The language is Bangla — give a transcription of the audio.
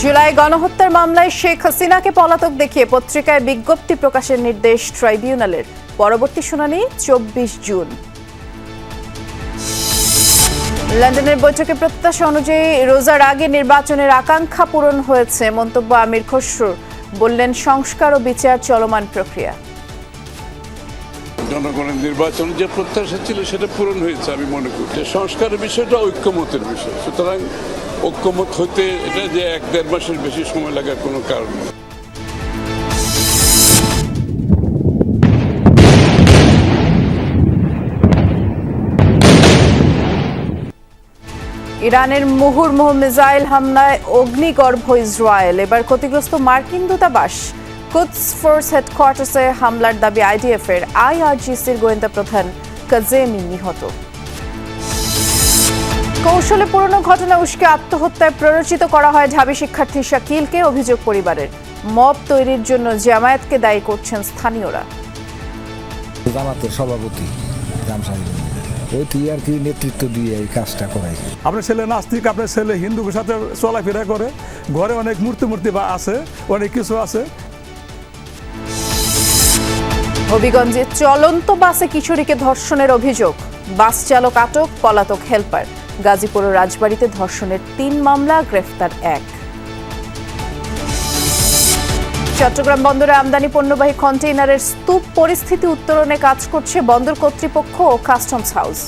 জুলাই গণহত্যার মামলায় শেখ হাসিনাকে পলাতক দেখিয়ে পত্রিকায় বিজ্ঞপ্তি প্রকাশের নির্দেশ ট্রাইব্যুনালের। পরবর্তী শুনানি চব্বিশ জুন। লন্ডনের বৈঠকে প্রত্যাশা অনুযায়ী রোজার আগে নির্বাচনের আকাঙ্ক্ষা পূরণ হয়েছে, মন্তব্য আমির খসরুর বললেন, সংস্কার ও বিচার চলমান প্রক্রিয়া। জনগণের নির্বাচন যে প্রত্যাশা ছিল সেটা পূরণ হয়েছে আমি মনে করি। সংস্কারের বিষয়টা ঐক্যমতের বিষয়। সুতরাং ঐক্যমত হতে এটা যে এক দেড় মাসের বেশি সময় লাগার কোনো কারণ নেই। ইরানের মুহুর্মুহ মিসাইল হামলায় অগ্নিগর্ভ ইসরায়েল। এবার ক্ষতিগ্রস্ত মার্কিন দূতাবাস, কুদস ফোর্স হেডকোয়ার্টার্সে হামলার দাবি আইডিএফ এর আইআরজিসির গোয়েন্দা প্রধান কাজেমি নিহত। কৌশলে পুরনো ঘটনা উস্কে আত্মহত্যায় প্ররোচিত করা হয় ঢাবি শিক্ষার্থী শাকিলকে অভিযোগ পরিবারের। মব তৈরির জন্য জামায়াতকে দায়ী করছেন স্থানীয়রা। জামাতের সভাপতি জাম ওই তুই আর কি নেতৃত্ব দিয়ে এই কাজটা করাই আপনার ছেলে নাস্তিক আপনার ছেলে হিন্দুর সাথে চলাফেরা করে ঘরে অনেক মূর্তি মূর্তি বা আছে অনেক কিছু আছে। হবিগঞ্জে চলন্ত বাসে কিশোরীকে ধর্ষণের অভিযোগ। বাস চালক আটক পলাতক হেলপার। গাজীপুর ও রাজবাড়িতে ধর্ষণের তিন মামলা, গ্রেফতার এক। চট্টগ্রাম বন্দরে আমদানি পণ্যবাহী কন্টেইনারের স্তূপ পরিস্থিতি উত্তরণে কাজ করছে বন্দর কর্তৃপক্ষ ও কাস্টমস হাউস।